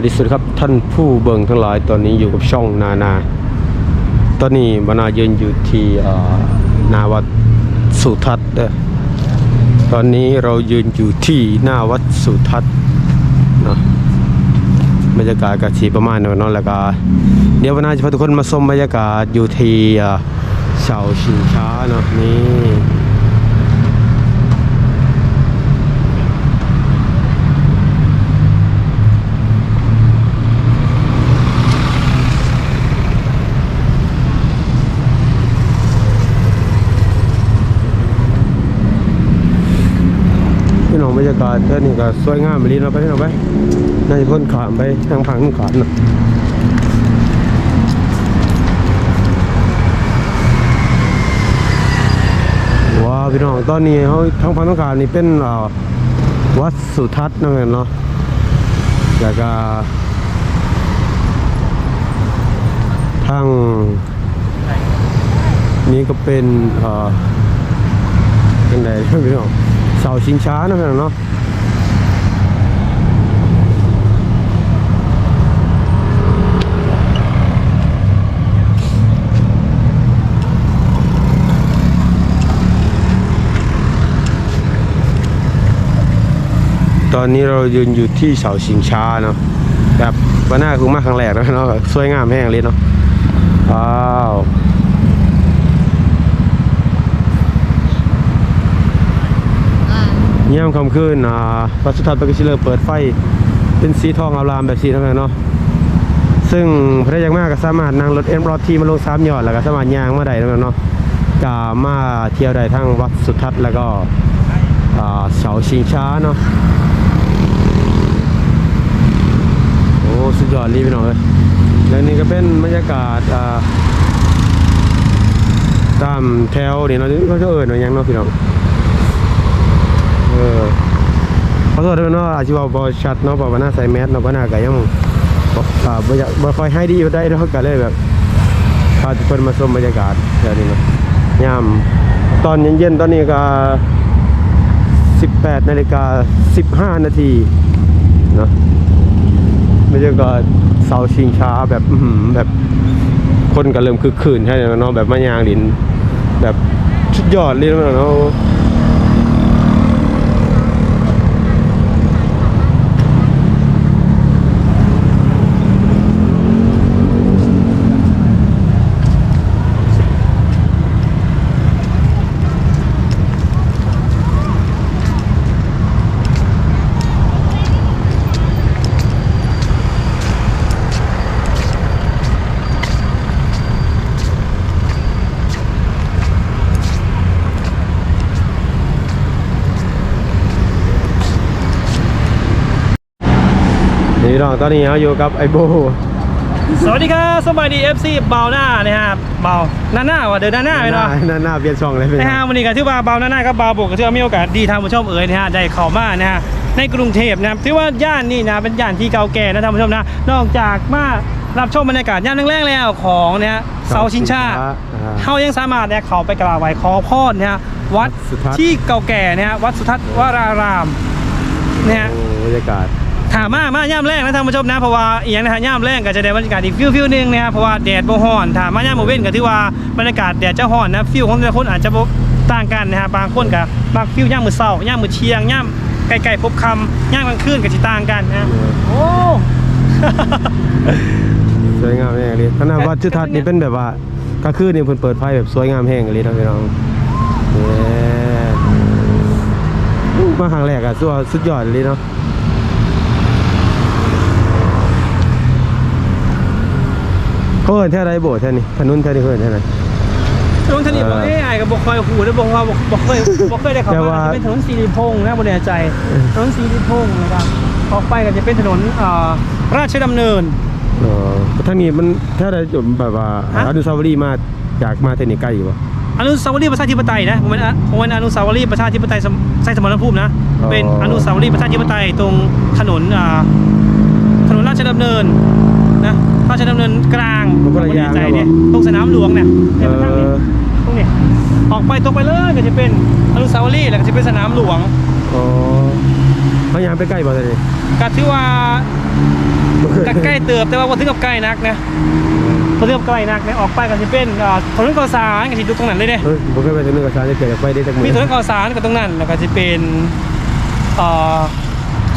วัสดีสุดครับท่านผู้เบิ่งทั้งหลายตอนนี้อยู่กับช่องนานา ตอนนี้บรรณายืนอยู่ที่นาวัดสุทัศน์ตอนนี้เรายืนอยู่ที่หน้าวัดสุทัศน์เนาะบรรยากาศก็สีประมาณนั้นแล้วก็เดี๋ยวบรรณาจะพาทุกคนมาชมบรรยากาศอยู่ที่เสาชิงช้าเนาะนี่ บรรยากาศเท่านี้ก็สวยงามไปลีเนาะไปพี่น้องไปนายพ้นขามไปทางฝั่งนู้นขามนะว้าวพี่น้องตอนนี้เขาทางฝั่งนู้นขามนี่เป็นวัดสุทัศน์นั่นเองเนาะแล้วก็ทางนี้ก็เป็นเอ่อยังไงพี่น้อง เสาชิงช้านะพี่น้องเนาะตอนนี้เรายืนอยู่ที่เสาชิงช้าเนาะแบบวันหน้าคือมาครั้งแรกแล้วเนาะสวยงามแห้งเลยเนาะว้าว ยี่ยมคำคืนอ่าวัดสุทัศน์ปกิชิเลอร์เปิดไฟ เป็นสีทองอารามแบบสีทั้งนั้นเนาะซึ่งพระยังมากก็สามารถนั่งรถเอ็มรอทีมาลงสามยอดแล้วก็สามารถย่างมาได้ทั้งนั้นเนาะกามาเที่ยวได้ทั้งวัดสุทัศน์แล้วก็อ่าเสาชิงช้าเนาะโอ้สุดยอดรีพี่น้องเลยแล้วนี่ก็เป็นบรรยากาศอ่าตามแถวนี่เนาะเขาจะเอิญว่ายังเนาะพี่น้อง ออขอโทษด้วยเนาะอาจจะว่าบ่ชัดเนาะเพระว่าหน้าใส่แมสเนาะบ่หน้าก็ยังบ่อ่าบ่อยากบ่ค่อยให้ดีอยู่ได้เนาะก็เลยแบบพาทุกคนมาชมบรรยากาศแถวนี้เนาะยามตอนเย็นๆตอนนี้ก็18นาฬิกา15 นาทีเนาะบรรยากาศเสาชิงช้าแบบแบบคนก็เริ่มคึกคืนใช่เนาะแบบมายางดิน แบบสุดยอดเลยเนาะ นี่น้องตอนนี้เราอยู่กับไอโบสวัสดีครับสบายดี FC เบาหน้านะครับเบาหน้าหน้าว่ะเดินหน้าหน้าไปหเนาะน้าหน้าเปลี่ยนช่องเลยเป็นนะฮะวันนี้ก็ถือว่าเบาหน้าหน้ากับเบาบกก็ถือว่ามีโอกาสดีทางผู้ชมเอ๋ยนะฮะได้เข้ามานะฮะในกรุงเทพนะครับถือว่าย่านนี่นะเป็นย่านที่เก่าแก่นะท่านผู้ชมนะนอกจากมารับชมบรรยากาศย่านแรกๆแล้วของนะฮะเสาชิงชาอ่าเขายังสามารถเนี่ยเขาไปกราบไหว้ขอพรนะฮะวัดสุทัศน์ที่เก่าแก่นะฮะวัดสุทัศน์วรารามนะฮะโอ้บรรยากาศ ถามมามาย่ามแรงนะท่านผู้ชมนะเพราะว่าอีกอย่างนะฮะย่ามแรงก็จะได้บรรยากาศอีกฟิวฟิวหนึงนะครับเพราะว่าแดดบ่ฮ้อนถามมาย่ามโมเว้นก็ถือว่าบรรยากาศแดดจะฮ้อนนะฟิวของแต่ละคนอาจจะบ่ต่างกันนะฮะบางคนก็มักฟิวย่ามมื้อเช้าย่ามมื้อเที่ยงย่ามใกล้ๆพบค่ำย่ามกลางคืนก็สิต่างกันนะโอ้สวยงามแห้งเลยขนาดวัดชุทัศน์นี่เป็นแบบว่ากลางคืนนี่เพิ่นเปิดไฟแบบสวยงามแห้งเลยนะพี่น้องเนี่ยมาครั้งแรกอะสุดสุดยอดเลยเนาะ เขาเอินแท่ไรโบสถ์แท่นี้พนุนแท่นี้เขาเอินแท่ไหนถนนสนิทบ่เอ้ยอ้ายก็บ่ค่อยฮู้ได้บ่ว่าบ่บ่เคยบ่เคยได้เข้าแต่มาว่าจะเป็นถนนสิริพงษ์นะบ่แน่ใจถนนสิริพงษ์นะครับออกไปก็จะเป็นถนนอ่าราชดำเนินเออท่างนี้มันถ้าได้จบแบบว่าฮะอนุสาวรีย์มาจากมาเทนี่ใกล้อยู่ปะอนุสาวรีย์ประชาธิปไตยนะผมเป็นอะผมเป็นอนุสาวรีย์ประชาธิปไตยสมใส่สมรภูมินะอ๋อเป็นอนุสาวรีย์ประชาธิปไตยตรงถนนอ่าถนนราชดำเนินนะ ราชดำเนินกลางมันก็ระยะผมไม่แน่ใจเนี่ยนะบอกตรงสนามหลวงเนี่ยเอเนี่ยมันตั้งนี่อตรงนี้ออกไปตรงไปเลยก็จะเป็นอนุสาวรีย์แล้วก็จะเป็นสนามหลวงอ๋อเขายางไปใกล้บ่ท่านี่ก็ถือว่าก็ใกล้เติบแต่ว่าบ่ถึงกับใกล้นักนะบ่ถึงกับใกล้นักนะออกไปก็สิเป็นอ่าถนนข้าวสารก็สิดูตรงนั้นเลยเด้เฮ้ยผมเคยไปถึงนึงกับชาจะเกิดไปได้จากมืมีอถนนข้าวสารก็ตรงนั้นแล้วก็สิเป็นอ่า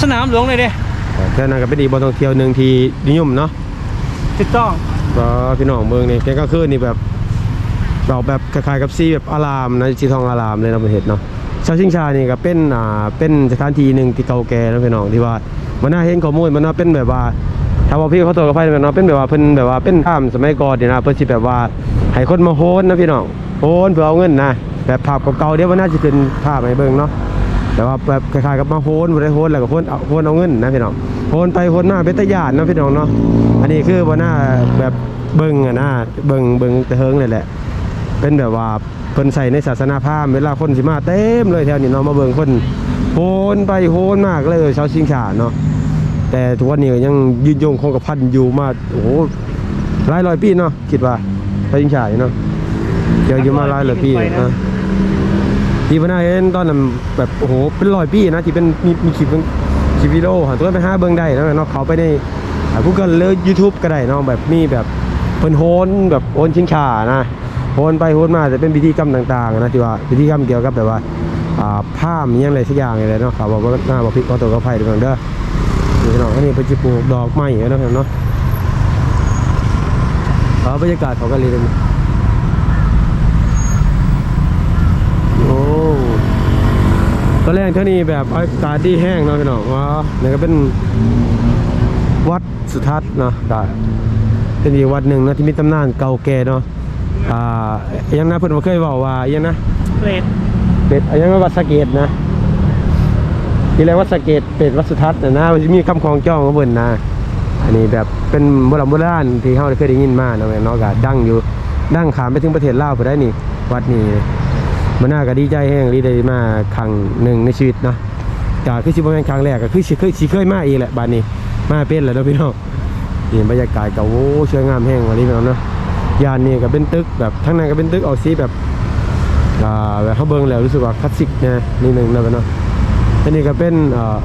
สนามหลวงเลยเด้แค่นั้นก็เป็นอีกบนท่องเที่ยวหนึ่งที่นิยมเนาะ ถูกต้องก็พี่น้องเมืองนี่แกก็คือนี่แบบดอกแบบคล้ายๆกับซีแบบอารามนะสีทองอารามเลยนะประเทศเนาะชาวชิงชานี่ก็เป็นอ่าเป็นสถานที่หนึ่งที่เก่าแก่นะพี่น้องที่ว่ามันน่าเห็นข้อมูลมันน่าเป็นแบบว่าถ้าว่าพี่เขาตัวกับไฟมันเนาะเป็นแบบว่าเพิ่นแบบว่าเป็นข้ามสมัยก่อนนี่นะเพิ่นสิแบบว่าให้คนมาโฮนนะพี่น้องโฮนเพื่อเอาเงินนะแบบภาพเก่าๆเดี๋ยวมันน่าจะเป็นภาพให้เบิ่งเนาะ แต่ว่าแบบคล้ายๆกับมาโฮนบ่ได้โฮนแล้วก็โฮนเอาโฮนเอาเงินนะพี่น้องโฮนไปโฮนมาเป็นตาญาตินะพี่น้องเนาะอันนี้คือบ่น่าแบบเบิ่งอะนะเบิ่งเบิ่งแต่เฮิงเลยแหละ เป็นแบบว่าเพิ่นใส่ในศาสนาพราหมณ์เวลาคนสิมาเต็มเลยแถวนี้เนาะมาเบิ่งคนโหนไปโหนมากเลยชาวชิงชาเนาะแต่ทุกวันนี้ก็ยังยืนยงคงกระพันอยู่มาโอ้โหหลายร้อยปีเนาะคิดว่าชาวชิงชาเนาะเดี๋ยวอยู่มาหลายร้อยปีนะ ที่พนาเห็นตอนนั้นแบบโอ้โหเป็นรอยปีนะที่เป็นมีมีคลิปคลิปวิดีโอหาตัวไปห้าเบิ่งได้แล้วเนาะเขาไปในกูเกิลหรือ YouTube ก็ได้เนาะแบบมีแบบเพิ่นโหนแบบโหนชิงชานะโหนไปโหนมาจะเป็นพิธีกรรมต่างๆนะที่ว่าพิธีกรรมเกี่ยวกับแบบว่าอ่าผ้ามีอย่างไรสักอย่างอะไรเนาะเขาบอกว่าหน้าบอกพริกเอาตัวกระไผ่ด้วยกันเด้อนี่พี่น้องอันนี้เป็นจิปลูกดอกไม้เนาะพี่น้องเนาะบรรยากาศเขากันเลยเลยโอ้ ตอนแรกเท่านี้แบบอากาศดีแห้งเนาะพี่น้องว้านี่ก็เป็นวัดสุทัศน์เนาะก็เป็นอีกวัดหนึ่งเนาะที่มีตำนานเก่าแก่เนาะอ่าอยังนะเพิ่นบ่เคยบอกว่าอยังนะเปรตเป็ดอยังว่าวัดสะเกตนะที่เรียกวัดสะเกตเป็ดวัดสุทัศน์นะนะมันจะมีคำคลองจ้องของเพิ่นนะอันนี้แบบเป็นโบราณโบราณที่เฮาได้เคยได้ยินมาเนาะแม่เนาะก็ดังอยู่ดังขามไปถึงประเทศลาวพุ่นได้นี่ วัดนี้ มันน่าก็ดีใจแฮงที่ได้มาครั้งหนึ่งในชีวิตเนาะก็คือสิบ่แม่นครั้งแรกก็คือสิเคยสิเคยมาอีกแหละบัดนี้มาเป็นแล้วเนาะพี่น้องนี่บรรยากาศก็โอ้สวยงามแฮงวันนี้พี่น้องเนาะยานนี่ก็เป็นตึกแบบทั้งนั้นก็เป็นตึกออกสีแบบอ่าแบบเขาเบิ่งแล้วรู้สึกว่าคลาสสิกนะนิดนึงนะเนาะอันนี้ก็เป็นเอ่อ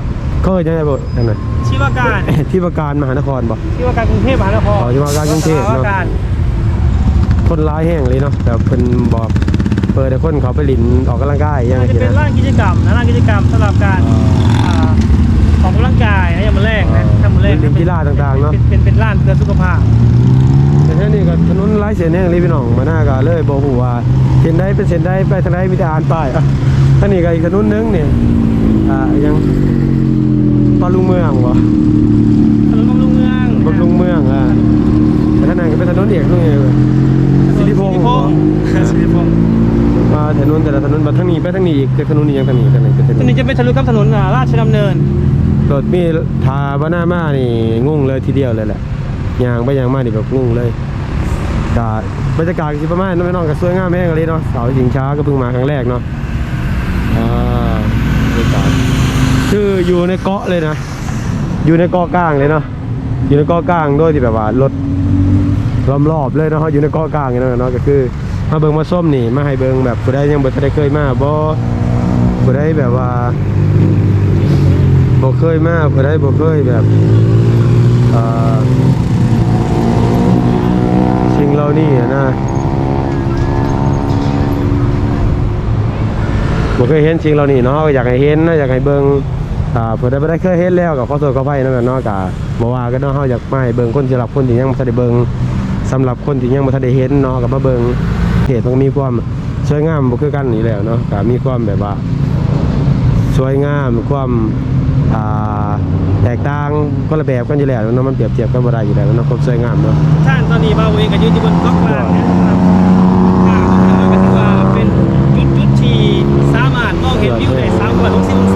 เขาเอ่ยยังไงบ่อันนั้นชีวการที่ประการมหานครบ่ชีวการกรุงเทพมหานครอ๋อชีวการกรุงเทพเนอะชีวการคนร้ายแห้งเลยเนาะแบบเป็นบอก เปิดให้คนเขาไปลินออกกำลังกายอย่างน่าเงี้จะเป็นยนะร้านกิจกรรมนะร้านกิจกรรมสำหรับการอ่าออกกำลังกายนะอย่างมาแรกนะอ๋อทำมาแรกเล่นกีฬาต่างๆเนอะเป็นเป็นเป็นร้านเพื่อสุขภาพแต่แค่นี้ก็ถนนหลายเส้นแห้งเลยพี่น้องมาหน้าก็เลยบ่ฮู้ว่าเส้นใดเป็นเส้นใดไปทางใดมีแต่อ่านป้ายอะท่างนี้ก็อีกถนนหนึงนี่อ่ายังปาลุงเมืองบ่ถนนบำรุงเมืองบำรุงเมืองอะแต่ท่างนั้นก็เป็นถนนเอกนู่นไงสิริพงษ์สิริพงษ์สิริพงษ์ มาถนนแต่ละถนนมาทางนี้ไปทางนี้อีกแต่ถนนนี้ยังทางนี้ทางนี้เป็นถนตอนนนี้จะเป็นทะลุกับถนนอ่าราชดำเนิน รถมีทาบ้าหน้ามานี่งงเลยทีเดียวเลยแหละยางไปยางมานี่แบบงงเลยกาบรรยากาศสิประมาณนั้นไม่น้องก็สวยงามแม่งเลยเนาะเสาชิงช้าก็เพิ่งมาครั้งแรกเนาะอ่าบรรยากาศคืออยู่ในเกาะเลยนะ อยู่ในเกาะกลางเลยเนาะอยู่ในเกาะกลางโดยที่แบบว่ารถรอบๆเลยเนาะอยู่ในเกาะกลางอย่างนั้นเนาะก็คือ มาเบิงมาส้มนี่มาให้เบิงแบบผู้ใดยังบ่ได้เคยมาบ่ผู้ใดแบบว่าบ่เคยมาผู้ใดบ่เคยแบบเอ่อสิ่งเหล่านี้นะบ่เคยเห็นสิ่งเหล่านี้เนาะอยากให้เห็นนะอยากให้เบิงอ่าผู้ใดบ่ได้เคยเห็นแล้วก็ขอโทษขออภัยนำกันเนาะก็บ่ว่ากันเนาะเฮาอยากมาให้เบิ่งคนสำหรับคนที่ยังบ่ทันได้เบิ่งสำหรับคนที่ยังบ่ทันได้เห็นเนาะก็มาเบิ่ง เหตุมันมีความสวยงามบ่คือกันนี่แหล้วเนาะก็มีความแบบว่าสวยงามความอ่าแตกต่างคนละแบบกันอยู่แล้วเนาะมันเปรียบเทียบกันบ่ได้อยู่แล้วเนาะความสวยงามเนาะท่านตอนนี้บาวเองก็ยืนอยู่บนเกาะกลางนะครับอ่าก็ถือว่าเป็นจุดจุดที่สามารถมองเห็นวิวได้360องศา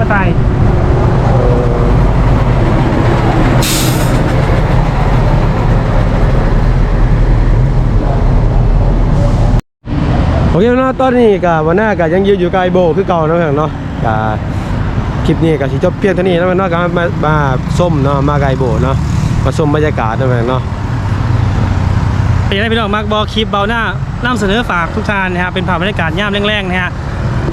ประชาธิปไตยโอเคเนาะตอนนี้ก็วันหน้าก็ยังยืนอยู่ไกลโบคือเก่าเนาะเพื่อนเนาะก็คลิปนี้ก็สิจบเพียงเท่านี้เนาะเพื่อนเนาะก็มามาส้มเนาะมาไกลโบเนาะมาส้มบรรยากาศเนาะเพื่อนเนาะเป็นยังไงพี่น้องมักบอคลิปเบาหน้านำเสนอฝากทุกท่านนะครับเป็นภาพบรรยากาศย่ามแรงๆนะฮะ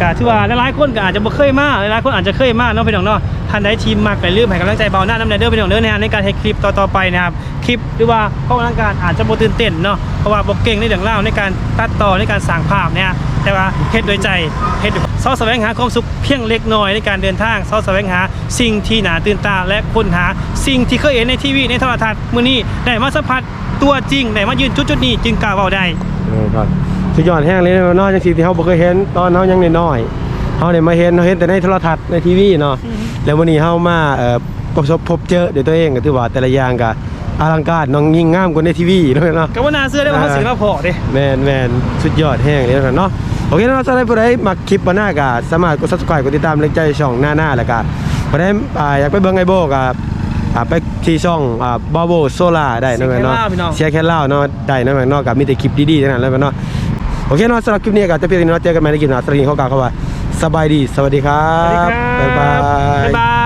ก็ที่ว่าหลายๆคนก็อาจจะบ่เคยมาหลายๆคนอาจจะเคยมาเนาะพี่น้องเนาะท่านใดทีมมากไปลืมให้กำลังใจเบาหน้านำเด้อพี่น้องเด้อนะฮะในการให้คลิปต่อๆไปนะครับคลิปหรือว่าข้อกำลังการอาจจะบ่ตื่นเต้นเนาะเพราะว่าบ่เก่งในเรื่องเล่าในการตัดต่อในการสร้างภาพเนี่ยแต่ว่าเฮ็ดโดยใจเฮ็ดด้วยเซาะแสวงหาความสุขเพียงเล็กน้อยในการเดินทางซาะแสวงหาสิ่งที่หนาตื่นตาและค้นหาสิ่งที่เคยเห็นในทีวีในโทรทัศน์มื้อนี้ได้มาสัมผัสตัวจริงได้มายืนจุดๆนี้จึงกล้าเว้าได้ครับ สุดยอดแห้งเลยเนาะจังสิ่งที่เขาบ่เคยเห็นตอนเขายังน้อยๆเขาได้มาเห็นเขาเห็นแต่ในโทรทัศน์ในทีวีเนาะแล้ววันนี้เขามาเอ่อประสบพบเจอด้วยตัวเองก็ถือว่าแต่ละอย่างก็อลังการน้องยิ่งงามกว่าในทีวีเนาะเนาะก็ว่าน่าเชื่อได้ว่าเขาเสียงเราพอเด้แมนแมนสุดยอดแห้งเลยนะเนาะโอเคเนาะสำหรับผู้ใดมาคลิปมาหน้าก็สามารถกด subscribe กดติดตามเล็งใจช่องหน้าหน้าแล้วก็ผู้ใดอ่าอยากไปเบิ่งไอโบก็อ่าไปที่ช่องอ่าบาโบโซล่าได้นะแม่เนาะเชียร์แค่เล่าเนาะได้นะแม่เนาะกับมีแต่คลิปดีๆทั้งนั้นเลยแม่เนาะ โอเคเนาะสำหรับคลิปนี้ก็จะเพียงเท่านี้เนาะเจอกันใหม่ในคลิปหน้าสวัสดีเขากล่าวคำว่าสบายดี สวัสดีครัสวัสดีบครับบ๊ายบายบ๊ายบาย